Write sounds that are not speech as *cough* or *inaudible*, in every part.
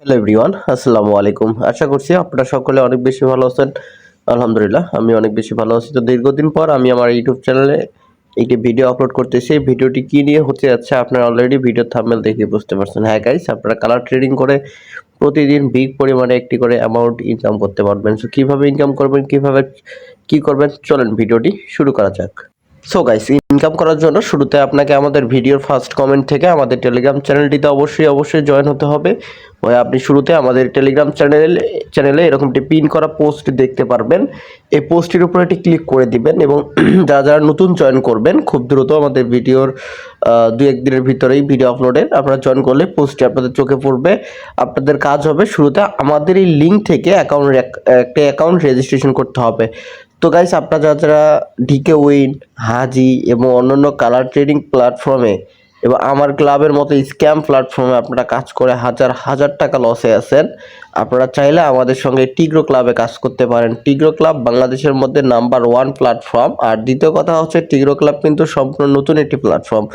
Hello everyone আসসালামু আলাইকুম। আশা করছি আপনারা সকলে অনেক বেশি ভালো আছেন। আলহামদুলিল্লাহ, আমি অনেক বেশি ভালো আছি। তো দীর্ঘদিন পর আমি আমার ইউটিউব চ্যানেলে একটি ভিডিও আপলোড করতেছি। ভিডিওটি কী নিয়ে হতে যাচ্ছে আপনারা অলরেডি ভিডিও থাম্বনেল দেখে বুঝতে পারছেন। হ্যাঁ গাইস আপনারা কালার ট্রেডিং করে প্রতিদিন বিগ পরিমাণে একটি করে অ্যামাউন্ট ইনকাম করতে পারবেন। সো কীভাবে ইনকাম করবেন, কীভাবে কী করবেন, চলেন ভিডিওটি শুরু করা যাক। সো গাইস ইনকাম করার জন্য শুরুতে আপনাকে আমাদের ভিডিওর ফার্স্ট কমেন্ট থেকে আমাদের টেলিগ্রাম চ্যানেলটিতে অবশ্যই অবশ্যই জয়েন হতে হবে। ওই আপনি শুরুতে আমাদের টেলিগ্রাম চ্যানেল চ্যানেলে এরকম একটি পিন করা পোস্ট দেখতে পারবেন। এই পোস্টটির উপরে একটি ক্লিক করে দিবেন এবং *clears throat* যারা যারা নতুন জয়েন করবেন, খুব দ্রুত আমাদের ভিডিওর দু একদিনের ভিতরেই ভিডিও আপলোডের আপনারা জয়েন করলে পোস্টটি আপনাদের চোখে পড়বে। আপনাদের কাজ হবে শুরুতে আমাদের এই লিঙ্ক থেকে অ্যাকাউন্ট একটা অ্যাকাউন্ট রেজিস্ট্রেশন করতে হবে। তো গাইস আপনারা যারা ডিকে উইন হাজি এবং অন্যান্য কালার ট্রেডিং প্ল্যাটফর্মে এবং আমার ক্লাবের মতো স্ক্যাম প্ল্যাটফর্মে আপনারা কাজ করে হাজার হাজার টাকা লসে আছেন। আপনারা চাইলে আমাদের সঙ্গে টিগ্রো ক্লাবে কাজ করতে পারেন। টিগ্রো ক্লাব বাংলাদেশের মধ্যে নাম্বার ওয়ান প্ল্যাটফর্ম আর দ্বিতীয় কথা হচ্ছে টিগ্রো ক্লাব কিন্তু সম্পূর্ণ নতুন একটি প্ল্যাটফর্ম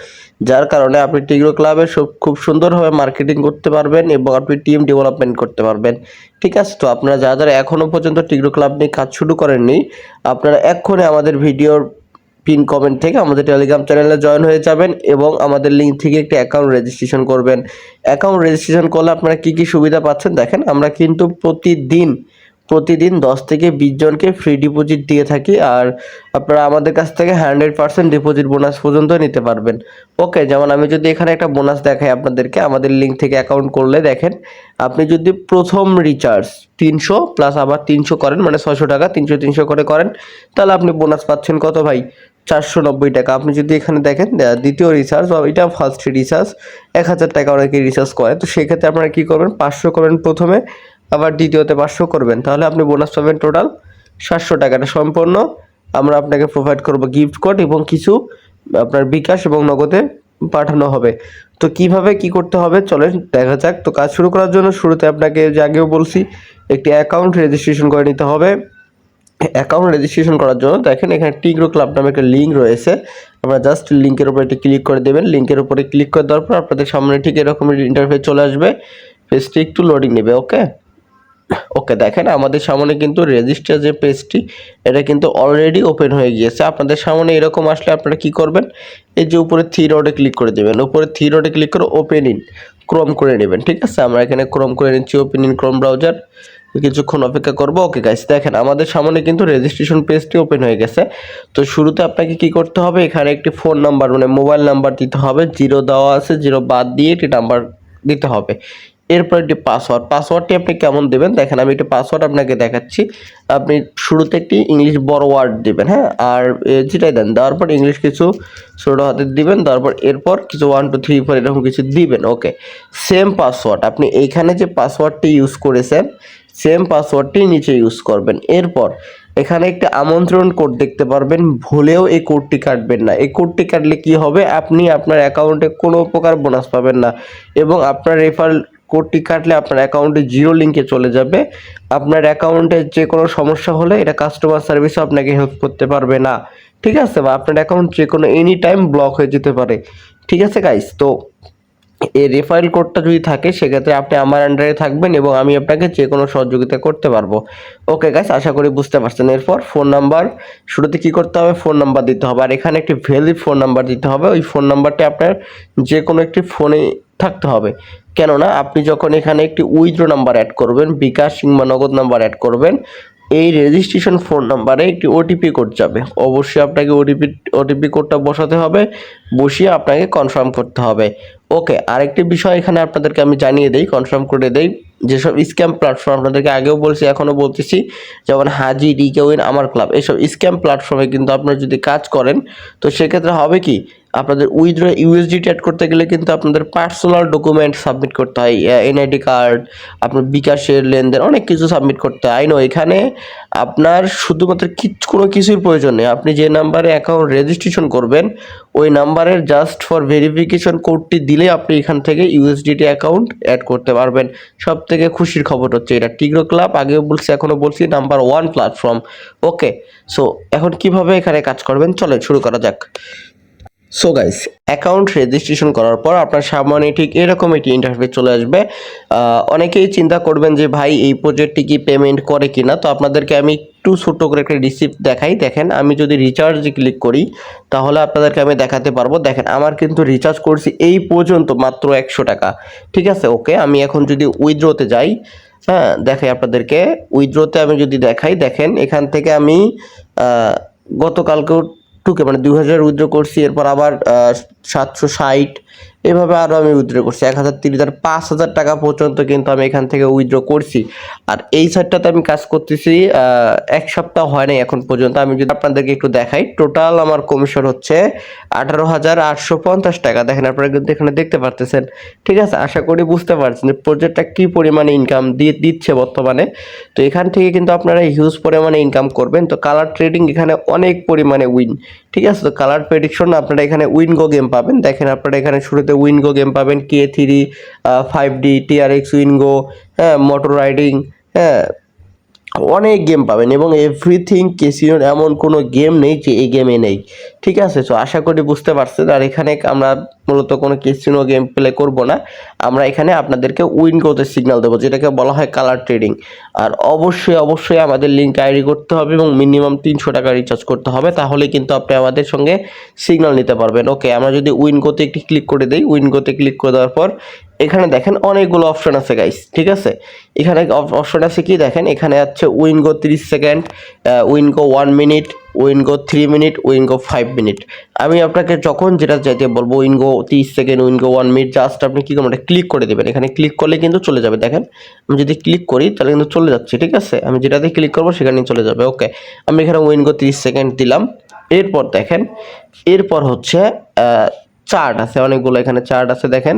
যার কারণে আপনি টিগ্রো ক্লাবে সব খুব সুন্দরভাবে মার্কেটিং করতে পারবেন এবং আপনি টিম ডেভেলপমেন্ট করতে পারবেন। ঠিক আছে, তো আপনারা যারা যারা এখনও পর্যন্ত টিগ্রো ক্লাব নিয়ে কাজ শুরু করেননি, আপনারা এক্ষুনি আমাদের ভিডিওর পিন কমেন্ট থেকে আমাদের টেলিগ্রাম চ্যানেলে জয়েন হয়ে যাবেন এবং আমাদের লিঙ্ক থেকে একটি অ্যাকাউন্ট রেজিস্ট্রেশন করবেন। অ্যাকাউন্ট রেজিস্ট্রেশন করলে আপনারা কি কি সুবিধা পাচ্ছেন দেখেন, আমরা কিন্তু প্রতিদিন প্রতিদিন দশ থেকে বিশ জনকে ফ্রি ডিপোজিট দিয়ে থাকি আর আপনারা আমাদের কাছ থেকে হান্ড্রেড পার্সেন্ট ডিপোজিট বোনাস পর্যন্ত নিতে পারবেন। ওকে যেমন আমি যদি এখানে একটা বোনাস দেখাই আপনাদেরকে, আমাদের লিঙ্ক থেকে অ্যাকাউন্ট করলে দেখেন, আপনি যদি প্রথম রিচার্জ তিনশো প্লাস আবার তিনশো করেন মানে ছয়শো টাকা, তিনশো তিনশো করে করেন, তাহলে আপনি বোনাস পাচ্ছেন কত ভাই? চারশো নব্বই টাকা। আপনি যদি এখানে দেখেন দ্বিতীয় রিচার্জ বা এটা ফার্স্ট রিচার্জ এক হাজার টাকা অনেকে রিচার্জ করে। তো সেক্ষেত্রে আপনারা কী করবেন, পাঁচশো করবেন প্রথমে, আবার দ্বিতীয়তে পাঁচশো করবেন। তাহলে আপনি বোনাস পাবেন টোটাল সাতশো টাকাটা সম্পূর্ণ। আমরা আপনাকে প্রোভাইড করব গিফট কোড এবং কিছু আপনার বিকাশ এবং নগদে পাঠানো হবে। তো কীভাবে কি করতে হবে, চলেন দেখা যাক। তো কাজ শুরু করার জন্য শুরুতে আপনাকে যে আগেও বলছি, একটি অ্যাকাউন্ট রেজিস্ট্রেশন করে নিতে হবে। অ্যাকাউন্ট রেজিস্ট্রেশন করার জন্য। দেখেন, এখানে টিগ্রো ক্লাব নামে একটা লিঙ্ক রয়েছে। আপনারা জাস্ট লিঙ্কের উপরে একটি ক্লিক করে দেবেন। লিঙ্কের উপরে ক্লিক করে দেওয়ার পর আপনাদের সামনে ঠিক এরকম ইন্টারফেস চলে আসবে। পেজটি একটু লোডিং নেবে ওকে ওকে দেখেন, আমাদের সামনে কিন্তু রেজিস্টার যে পেজটি এটা কিন্তু অলরেডি ওপেন হয়ে গিয়েছে। আপনাদের সামনে এরকম আসলে আপনারা কি করবেন? এই যে উপরে থ্রি রোডে ক্লিক করে দেবেন। উপরে থ্রি রোডে ক্লিক করে ওপেন ইন ক্রোম করে নেবেন, ঠিক আছে? আমরা এখানে ক্রোম করে নিচ্ছি ওপেন ইন ক্রোম ব্রাউজার কিছুক্ষণ অপেক্ষা করব। ওকে গাইস দেখেন, আমাদের সামনে কিন্তু রেজিস্ট্রেশন পেজটি ওপেন হয়ে গেছে। তো শুরুতে আপনাকে কি করতে হবে? এখানে একটি ফোন নাম্বার মানে মোবাইল নাম্বার দিতে হবে। জিরো দেওয়া আছে জিরো বাদ দিয়ে একটি নাম্বার দিতে হবে। এরপর একটি পাসওয়ার্ড পাসওয়ার্ডটি আপনি কেমন দেবেন? দেখেন, আমি একটি পাসওয়ার্ড আপনাকে দেখাচ্ছি। আপনি শুরুতে একটি ইংলিশ বড় ওয়ার্ড দেবেন হ্যাঁ? আর যেটাই দেন, দেওয়ার পর ইংলিশ কিছু ছোটো হাতে দিবেন তারপর এরপর কিছু ওয়ান টু থ্রি ফোর এরকম কিছু দিবেন ওকে সেম পাসওয়ার্ড আপনি এইখানে যে পাসওয়ার্ডটি ইউজ করেছেন সেম পাসওয়ার্ডটি নিচে ইউজ করবেন। এরপর এখানে একটা আমন্ত্রণ কোড দেখতে পারবেন, ভুলেও এই কোডটি কাটবেন না। এই কোডটি কাটলে কি হবে? আপনি আপনার অ্যাকাউন্টে কোনো প্রকার বোনাস পাবেন না এবং আপনার রেফার কোডটি কাটলে আপনার অ্যাকাউন্টে জিরো লিঙ্কে চলে যাবে। আপনার অ্যাকাউন্টে যে কোনো সমস্যা হলে এটা কাস্টমার সার্ভিসও আপনাকে হেল্প করতে পারবে না। ঠিক আছে? বা আপনার অ্যাকাউন্ট যে কোনো এনি টাইম ব্লক হয়ে যেতে পারে। ঠিক আছে গাইস তো এই রেফারেল কোডটা যদি থাকে, সেক্ষেত্রে আপনি আমার আন্ডারে থাকবেন এবং আমি আপনাকে যে কোনো সহযোগিতা করতে পারব। ওকে গাইস আশা করি বুঝতে পারছেন। এরপর ফোন নাম্বার শুরুতে কি করতে হবে? ফোন নাম্বার দিতে হবে। আর এখানে একটি ভ্যালিড ফোন নাম্বার দিতে হবে। ওই ফোন নাম্বারটি আপনার যে কোনো একটি ফোনে থাকতে হবে। কেননা, আপনি যখন এখানে একটি উইথড্র নাম্বার অ্যাড করবেন, বিকাশ কিংবা নগদ নাম্বার অ্যাড করবেন এই রেজিস্ট্রেশন ফোন নাম্বারে একটি ওটিপি কোড যাবে। অবশ্যই আপনাকে ওটিপি ওটিপি কোডটা বসাতে হবে, বসিয়ে আপনাকে কনফার্ম করতে হবে। ওকে আরেকটি বিষয় এখানে আপনাদেরকে আমি জানিয়ে দেই কনফার্ম করে দেই, যেসব স্ক্যাম প্ল্যাটফর্ম আপনাদেরকে আগেও বলছি, এখনও বলতেছি, যেমন হাজি ডিকেউইন আমার ক্লাব এসব স্ক্যাম প্ল্যাটফর্মে কিন্তু আপনারা যদি কাজ করেন, তো সেক্ষেত্রে হবে কি আপনাদের উইথড্র ইউএসডিটি অ্যাড করতে গেলে কিন্তু আপনাদের পার্সোনাল ডকুমেন্ট সাবমিট করতে হয় এনআইডি কার্ড আপনার বিকাশের লেনদেন, অনেক কিছু সাবমিট করতে হয়। নো এখানে আপনার শুধুমাত্র কিছু কোনো কিছুর প্রয়োজন নেই। আপনি যে নাম্বারে অ্যাকাউন্ট রেজিস্ট্রেশন করবেন, ওই নাম্বারের জাস্ট ফর ভেরিফিকেশন কোডটি দিলে আপনি এখান থেকে ইউএসডিটি অ্যাকাউন্ট অ্যাড করতে পারবেন। সব থেকে খুশির খবর হচ্ছে এটা। টিগ্রো ক্লাব আগেও বলছি, এখনও বলছি number one platform okay so এখন কীভাবে এখানে কাজ করবেন? চলে শুরু করা যাক। সো গাইস অ্যাকাউন্ট রেজিস্ট্রেশন করার পর আপনার সামনে ঠিক এরকম একটি ইন্টারফেস চলে আসবে। অনেকেই চিন্তা করবেন যে ভাই, এই প্রজেক্টটি কি পেমেন্ট করে কিনা? তো আপনাদেরকে আমি একটু ছোট করে একটা রিসিপ্ট দেখাই। দেখেন, আমি যদি রিচার্জ ক্লিক করি, তাহলে আপনাদেরকে আমি দেখাতে পারব। দেখেন, আমার কিন্তু রিচার্জ করছি এই পর্যন্ত মাত্র একশো টাকা। ঠিক আছে ওকে আমি এখন যদি উইথড্রোতে যাই হ্যাঁ দেখাই আপনাদেরকে। উইথড্রোতে আমি যদি দেখাই, দেখেন, এখান থেকে আমি গতকালকেও টুকে মানে দুই হাজার উইথড্র করছি এরপর আবার সাতশো ষাট এভাবে আরও আমি উইথড্র করছি। এক হাজার তিরিশ হাজার পাঁচ হাজার টাকা পর্যন্ত কিন্তু আমি এখান থেকে উইথড্র করছি। আর এই সাইটটাতে আমি কাজ করতেছি এক সপ্তাহ হয় নাই এখন পর্যন্ত। আমি যদি আপনাদেরকে একটু দেখাই টোটাল আমার কমিশন হচ্ছে আঠারো হাজার আটশো পঞ্চাশ টাকা। দেখেন আপনারা কিন্তু এখানে দেখতে পারতেছেন। ঠিক আছে, আশা করি বুঝতে পারছেন যে প্রজেক্টটা কী পরিমাণে ইনকাম দিয়ে দিচ্ছে বর্তমানে। তো এখান থেকে কিন্তু আপনারা হিউজ পরিমাণে ইনকাম করবেন। তো কালার ট্রেডিং এখানে অনেক পরিমাণে উইন ঠিক আছে, তো কালার প্রেডিকশন আপনারা এখানে উইনগো গেম পাবেন। দেখেন আপনারা এখানে শুরুতে উইনগো গেম পাবেন K three five D TRX Wingo হ্যাঁ মোটর রাইডিং হ্যাঁ অনেক গেম পাবেন এবং এভরিথিং কেসিনোর এমন কোনো গেম নেই যে এই গেমে নেই। ঠিক আছে? তো আশা করি বুঝতে পারছেন। আর এখানে আমরা মূলত কোনো কেসিনো গেম প্লে করব না। আমরা এখানে আপনাদেরকে উইন করতে সিগন্যাল দেবো, যেটাকে বলা হয় কালার ট্রেডিং আর অবশ্যই অবশ্যই আমাদের লিঙ্ক আইডি করতে হবে এবং মিনিমাম তিনশো টাকা রিচার্জ করতে হবে তাহলে কিন্তু আপনি আমাদের সঙ্গে সিগন্যাল নিতে পারবেন। ওকে আমরা যদি উইন করতে একটি ক্লিক করে দিই, উইন করতে ক্লিক করে দেওয়ার পর এখানে দেখেন অনেকগুলো অপশন আছে গাইস ঠিক আছে? এখানে অপশন আছে কি দেখেন? এখানে আছে উইনগো তিরিশ second Wingo one minute Wingo three minute Wingo five minute আমি আপনাকে যখন যেটা চাইতে বলব উইনগো তিরিশ second Wingo one minute just আপনি কী করবেন ক্লিক করে দেবেন। এখানে ক্লিক করলে কিন্তু চলে যাবে, দেখেন। আমি যদি ক্লিক করি, তাহলে কিন্তু চলে যাচ্ছে, ঠিক আছে? আমি যেটাতে ক্লিক করব, সেখানে চলে যাবে ওকে আমি এখানে উইনগো তিরিশ সেকেন্ড দিলাম। এরপর দেখেন, এরপর হচ্ছে চার্ট আছে, অনেকগুলো এখানে চার্ট আছে, দেখেন।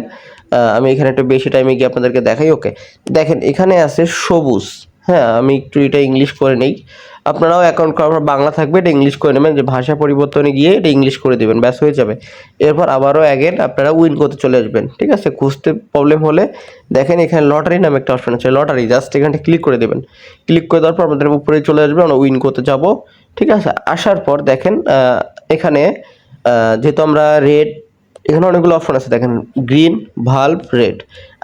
আমি এখানে একটু বেশি টাইমে গিয়ে আপনাদেরকে দেখাই ওকে দেখেন, এখানে আছে সবুজ। হ্যাঁ আমি একটু এটা ইংলিশ করে নেই। আপনারাও অ্যাকাউন্ট করার বাংলা থাকবে, এটা ইংলিশ করে নেবেন, যে ভাষা পরিবর্তনে গিয়ে এটা ইংলিশ করে দেবেন, ব্যাস হয়ে যাবে। এরপর আবারও অ্যাগেন আপনারা উইন করতে চলে আসবেন, ঠিক আছে? খুঁজতে প্রবলেম হলে দেখেন এখানে লটারি নামে একটা অপশন আছে লটারি জাস্ট এখানে ক্লিক করে দেবেন। ক্লিক করে দেওয়ার পর আমাদের উপরে চলে আসবে, আমরা উইন করতে যাব, ঠিক আছে? আসার পর দেখেন এখানে যেহেতু আমরা রেড এখানে অনেকগুলো অপশন আছে, দেখেন গ্রিন ভাল্ব রেড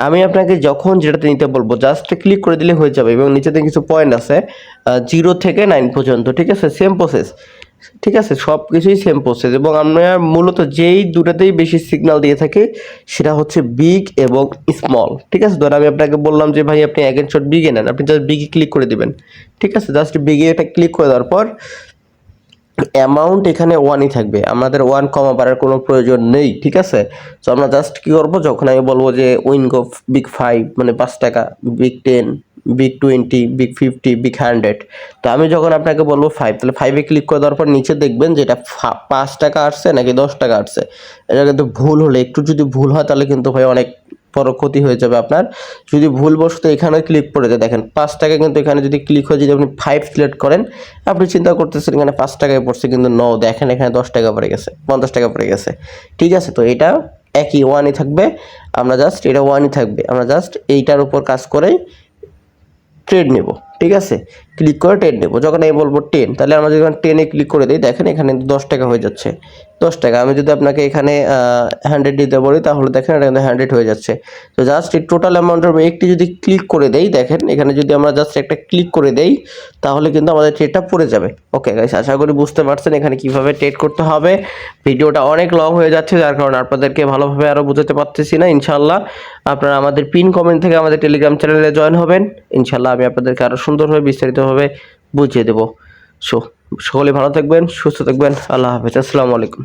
আমি আপনাকে যখন যেটাতে নিতে বলব জাস্ট ক্লিক করে দিলে হয়ে যাবে এবং নিচেতে কিছু পয়েন্ট আছে জিরো থেকে নাইন পর্যন্ত, ঠিক আছে? সেম প্রসেস ঠিক আছে? সব কিছুই সেম প্রসেস এবং আমরা মূলত যেই দুটাতেই বেশি সিগন্যাল দিয়ে থাকি, সেটা হচ্ছে বিগ এবং স্মল ঠিক আছে? ধর আমি আপনাকে বললাম যে, ভাই, আপনি এক শট বিগে নেন। আপনি জাস্ট বিগে ক্লিক করে দিবেন, ঠিক আছে? জাস্ট বিগে এটা ক্লিক করে দেওয়ার পর অ্যামাউন্ট এখানে ওয়ানই থাকবে। আমাদের ওয়ান কমা বাড়ার কোনো প্রয়োজন নেই, ঠিক আছে? তো আমরা জাস্ট কী করব? যখন আমি বলব যে উইনগো বিগ ফাইভ মানে পাঁচ টাকা big ten big twenty big fifty big hundred তো আমি যখন আপনাকে বলব ফাইভ তাহলে ফাইভে ক্লিক করে দেওয়ার পর নিচে দেখবেন যে এটা ফা- পাঁচ টাকা আসছে নাকি দশ টাকা আসছে। এটা কিন্তু ভুল হলে, একটু যদি ভুল হয় তাহলে কিন্তু ভাই অনেক বড় ক্ষতি হয়ে যাবে আপনার। যদি ভুলবশত এখানে ক্লিক করে দেয় দেখেন, পাঁচ টাকা কিন্তু এখানে যদি ক্লিক হয়ে যদি আপনি ফাইভ সিলেক্ট করেন, আপনি চিন্তা করতেছেন এখানে পাঁচ টাকায় পড়ছে, কিন্তু ন দেখেন এখানে দশ টাকা পড়ে গেছে, পঞ্চাশ টাকা পড়ে গেছে। ঠিক আছে, তো এটা একই ওয়ানই থাকবে। আমরা জাস্ট এটা ওয়ানই থাকবে। আমরা জাস্ট এইটার উপর কাজ করেই ট্রেড নেব। ঠিক আছে? ক্লিক করে ট্রেড নেব যখন আমি বলব টেন তাহলে আমরা যখন টেনে ক্লিক করে দিই, দেখেন এখানে দশ টাকা হয়ে যাচ্ছে। দশ টাকা, আমি যদি আপনাকে এখানে হান্ড্রেড দিতে বলি, তাহলে দেখেন এটা কিন্তু হান্ড্রেড হয়ে যাচ্ছে। তো জাস্ট এই টোটাল অ্যামাউন্টের একটি যদি ক্লিক করে দেই, দেখেন এখানে যদি আমরা জাস্ট একটা ক্লিক করে দেই, তাহলে কিন্তু আমাদের ট্রেডটা পড়ে যাবে। ওকে গাইস আশা করি বুঝতে পারছেন এখানে কীভাবে ট্রেড করতে হবে। ভিডিওটা অনেক লং হয়ে যাচ্ছে, যার কারণে আপনাদেরকে ভালোভাবে আরও বোঝাতে পারতেছি না ইনশাল্লাহ আপনারা আমাদের পিন কমেন্ট থেকে আমাদের টেলিগ্রাম চ্যানেলে জয়েন হবেন। ইনশাল্লাহ আমি আপনাদেরকে আরও সুন্দরভাবে বিস্তারিতভাবে বুঝিয়ে দেবো। সো সকলে ভালো থাকবেন সুস্থ থাকবেন আল্লাহ হাফেজ আসসালামু আলাইকুম।